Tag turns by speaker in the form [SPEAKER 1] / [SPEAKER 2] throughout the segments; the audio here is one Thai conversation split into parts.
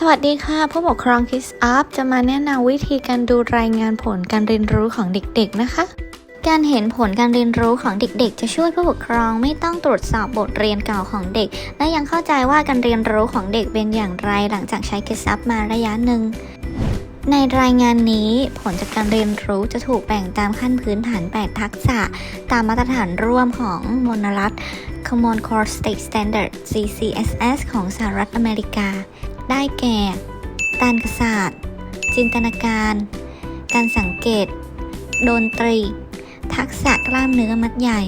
[SPEAKER 1] สวัสดีค่ะ ผู้ปกครองคิสอัพจะมาแนะนำวิธีการดูรายงานผลการเรียนรู้ของเด็กๆนะคะ การเห็นผลการเรียนรู้ของเด็กๆ จะช่วยผู้ปกครองไม่ต้องตรวจสอบบทเรียนเก่าของเด็ก และยังเข้าใจว่าการเรียนรู้ของเด็กเป็นอย่างไรหลังจากใช้คิสอัพมาระยะหนึ่ง ในรายงานนี้ผลจากการเรียนรู้จะถูกแบ่งตามขั้นพื้นฐาน 8 ทักษะ ตามมาตรฐานร่วมของมลรัฐ Common Core State Standard CCSS ของสหรัฐอเมริกา ได้แก่ การกษาสตร์จินตนาการ การสังเกต ดนตรี ทักษะกล้ามเนื้อมัดใหญ่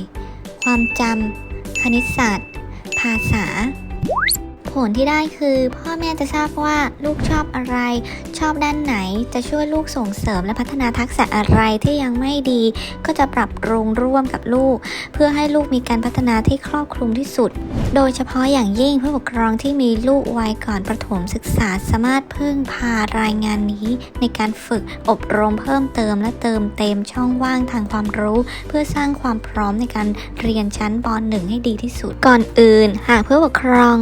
[SPEAKER 1] ความจำ คณิตศาสตร์ ภาษา ผลที่ได้คือ พ่อแม่จะทราบว่าลูกชอบอะไร ชอบด้านไหน จะช่วยลูกส่งเสริมและพัฒนาทักษะอะไรที่ยังไม่ดี ก็จะปรับปรุงร่วมกับลูก เพื่อให้ลูกมีการพัฒนาที่ครอบคลุมที่สุด โดยเฉพาะอย่างยิ่งผู้ปกครองที่มีลูกวัยก่อนประถมศึกษาสามารถพึ่งพารายงานนี้ ในการฝึกอบรมเพิ่มเติมและเติมเต็มช่องว่างทางความรู้ เพื่อสร้างความพร้อมในการเรียนชั้นป .1 ให้ดีที่สุด ก่อนอื่น หากผู้ปกครอง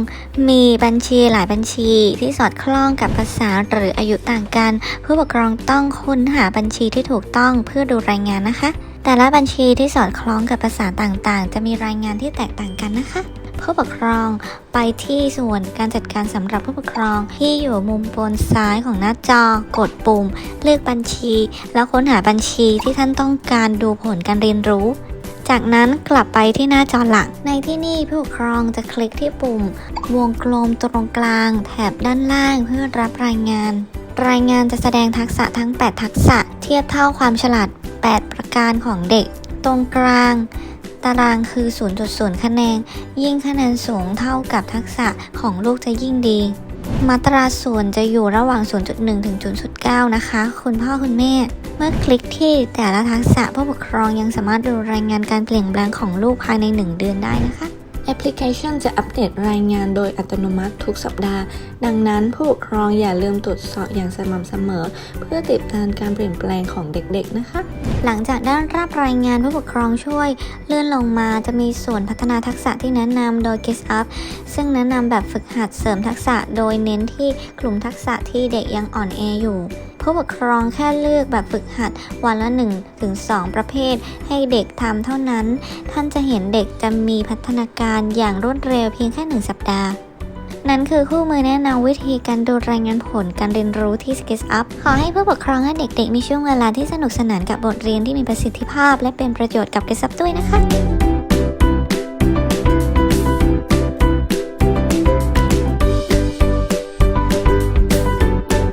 [SPEAKER 1] มีบัญชีหลายบัญชีที่สอดคล้องกับภาษาหรืออายุต่างกัน ผู้ปกครองต้องค้นหาบัญชีที่ถูกต้องเพื่อดูรายงานนะคะ แต่ละบัญชีที่สอดคล้องกับภาษาต่างๆ จะมีรายงานที่แตกต่างกันนะคะผู้ปกครองไปที่ส่วนการจัดการสำหรับผู้ปกครองที่อยู่มุมบนซ้ายของหน้าจอกดปุ่ม เลือกบัญชี แล้วค้นหาบัญชีที่ท่านต้องการดูผลการเรียนรู้ จากนั้นกลับไปที่หน้าจอหลัก ในที่นี่ผู้ปกครองจะคลิกที่ปุ่ม วงกลมตรงกลาง แถบด้านล่างเพื่อรับรายงาน รายงานจะแสดงทักษะทั้ง 8 ทักษะ เทียบเท่าความฉลาด 8 ประการของเด็ก ตรงกลาง ตารางคือ 0.0 คะแนน ยิ่งคะแนนสูงเท่ากับทักษะของลูกจะยิ่งดี มาตราส่วนจะอยู่ระหว่าง 0.1 ถึง 0.9 นะคะ คุณพ่อคุณแม่ เมื่อคลิกที่แต่ละทักษะผู้ปกครองยังสามารถดูรายงานการเปลี่ยนแปลงของลูกภายใน 1 เดือนได้นะคะ
[SPEAKER 2] อปพลิเคชันจะอัปเดตรายงานโดยอัตโนมัติทุกสัปดาห์ ดังนั้นผู้ปกครองอย่าลืมตรวจสอบอย่างสม่ำเสมอ เพื่อติดตามการเปลี่ยนแปลงของเด็กๆนะคะ
[SPEAKER 1] หลังจากได้รับรายงานผู้ปกครองช่วย เลื่อนลงมาจะมีส่วนพัฒนาทักษะที่แนะนำโดย Get Up ซึ่งแนะนำแบบฝึกหัดเสริมทักษะโดยเน้นที่กลุ่มทักษะที่เด็กยังอ่อนแออยู่ ผู้ปกครองแค่เลือกแบบฝึกหัดวันละ1ถึง2ประเภท ให้เด็กทำเท่านั้น ท่านจะเห็นเด็กจะมีพัฒนาการอย่างรวดเร็วเพียงแค่ 1 สัปดาห์นั่นคือคู่มือแนะนำวิธีการดูรายงานผลการเรียนรู้ที่ SketchUp ขอให้ผู้ปกครองและเด็กๆ มีช่วงเวลาที่สนุกสนานกับบทเรียนที่มีประสิทธิภาพ และเป็นประโยชน์กับ SketchUp ด้วยนะคะ